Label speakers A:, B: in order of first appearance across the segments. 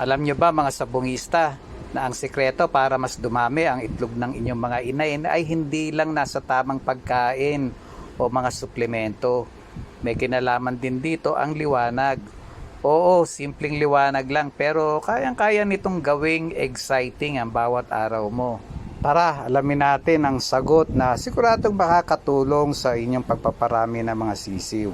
A: Alam nyo ba mga sabungista na ang sekreto para mas dumami ang itlog ng inyong mga inain ay hindi lang nasa tamang pagkain o mga suplemento. May kinalaman din dito ang liwanag. Oo, simpleng liwanag lang pero kayang-kaya nitong gawing exciting ang bawat araw mo. Tara, alamin natin ang sagot na siguradong makakatulong sa inyong pagpaparami ng mga sisiw.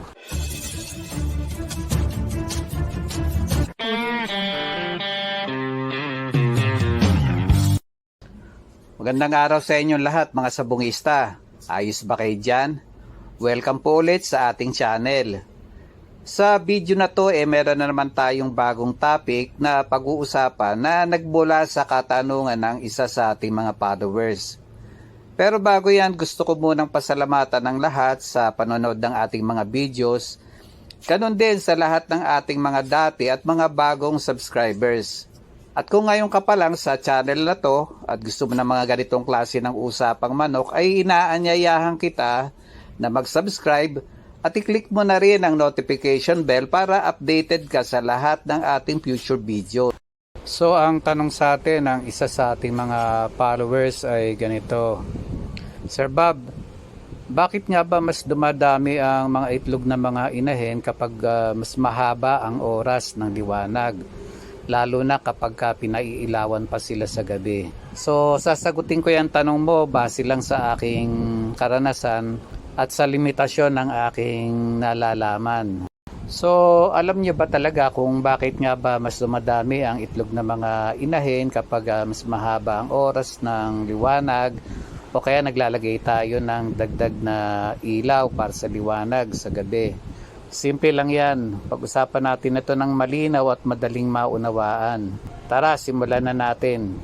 A: Magandang araw sa inyong lahat mga sabungista. Ayos ba kayo dyan? Welcome po ulit sa ating channel. Sa video na to eh meron na naman tayong bagong topic na pag-uusapan na nagmula sa katanungan ng isa sa ating mga followers. Pero bago yan gusto ko munang pasalamatan ng lahat sa panonood ng ating mga videos. Ganon din sa lahat ng ating mga dati at mga bagong subscribers. At kung ngayon ka pa lang sa channel na to at gusto mo ng mga ganitong klase ng usapang manok ay inaanyayahan kita na mag-subscribe at i-click mo na rin ang notification bell para updated ka sa lahat ng ating future video. So ang tanong sa atin ng isa sa ating mga followers ay ganito. Sir Bob, bakit nga ba mas dumadami ang mga itlog ng mga inahin kapag ah, mas mahaba ang oras ng liwanag? Lalo na kapag ka pinaiilawan pa sila sa gabi. So, sasagutin ko yung tanong mo base lang sa aking karanasan at sa limitasyon ng aking nalalaman. So, alam niyo ba talaga kung bakit nga ba mas dumadami ang itlog ng mga inahin kapag ah, mas mahaba ang oras ng liwanag o kaya naglalagay tayo ng dagdag na ilaw para sa liwanag sa gabi. Simple lang yan. Pag-usapan natin ito ng malinaw at madaling maunawaan. Tara, simulan na natin.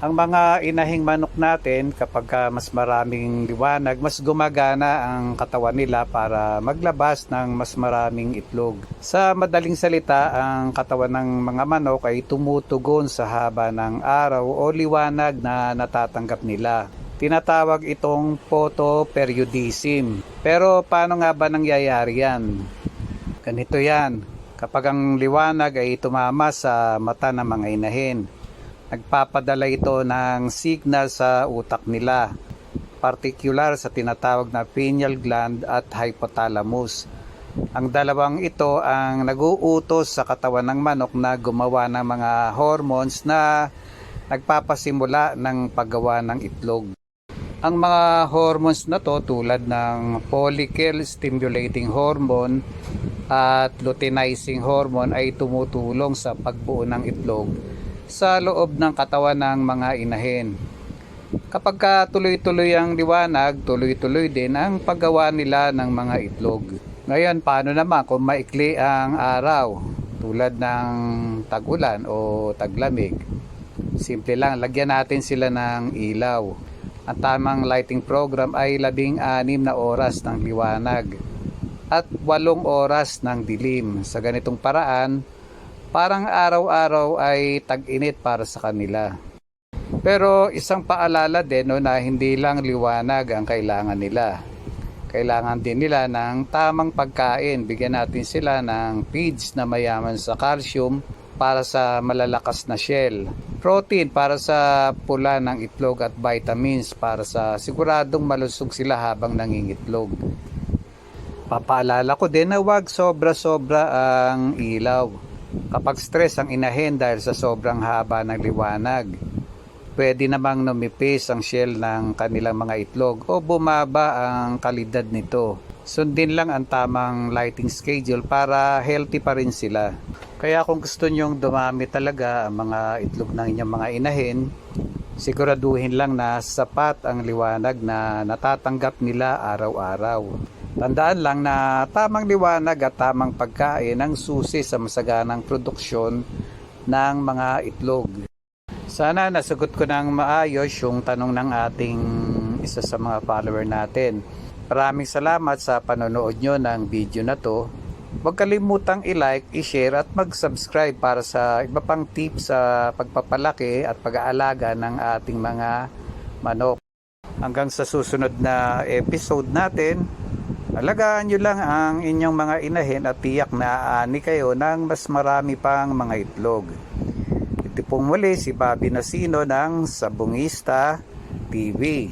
A: Ang mga inahing manok natin, kapag ka mas maraming liwanag, mas gumagana ang katawan nila para maglabas ng mas maraming itlog. Sa madaling salita, ang katawan ng mga manok ay tumutugon sa haba ng araw o liwanag na natatanggap nila. Tinatawag itong photoperiodism. Pero paano nga ba nangyayari yan? Ganito yan. Kapag ang liwanag ay tumama sa mata ng mga inahin, nagpapadala ito ng signal sa utak nila, particular sa tinatawag na pineal gland at hypothalamus. Ang dalawang ito ang naguutos sa katawan ng manok na gumawa ng mga hormones na nagpapasimula ng paggawa ng itlog. Ang mga hormones na to tulad ng follicle stimulating hormone at luteinizing hormone ay tumutulong sa pagbuo ng itlog sa loob ng katawan ng mga inahin. Kapag ka tuloy-tuloy ang liwanag, tuloy-tuloy din ang paggawa nila ng mga itlog. Ngayon, paano naman kung maikli ang araw tulad ng tag-ulan o taglamig? Simple lang, lagyan natin sila ng ilaw. Ang tamang lighting program ay labing anim na oras ng liwanag at walong oras ng dilim. Sa ganitong paraan, parang araw-araw ay tag-init para sa kanila. Pero isang paalala din no, na hindi lang liwanag ang kailangan nila. Kailangan din nila ng tamang pagkain. Bigyan natin sila ng feeds na mayaman sa calcium para sa malalakas na shell. Protein para sa pula ng itlog at vitamins para sa siguradong malusog sila habang nangingitlog. Papaalala ko din na huwag sobra-sobra ang ilaw. Kapag stress ang inahin dahil sa sobrang haba ng liwanag, pwede namang numipis ang shell ng kanilang mga itlog o bumaba ang kalidad nito. Sundin lang ang tamang lighting schedule para healthy pa rin sila. Kaya kung gusto nyong dumami talaga ang mga itlog ng inyong mga inahin, siguraduhin lang na sapat ang liwanag na natatanggap nila araw-araw. Tandaan lang na tamang liwanag at tamang pagkain ang susi sa masaganang produksyon ng mga itlog. Sana nasagot ko ng maayos yung tanong ng ating isa sa mga follower natin. Maraming salamat sa panonood nyo ng video na to. Huwag kalimutang i-like, i-share at mag-subscribe para sa iba pang tips sa pagpapalaki at pag-aalaga ng ating mga manok. Hanggang sa susunod na episode natin, Alagaan nyo lang ang inyong mga inahin at tiyak na aani kayo ng mas marami pang mga itlog. Ito pong muli si Bobby Nasino ng Sabungista TV.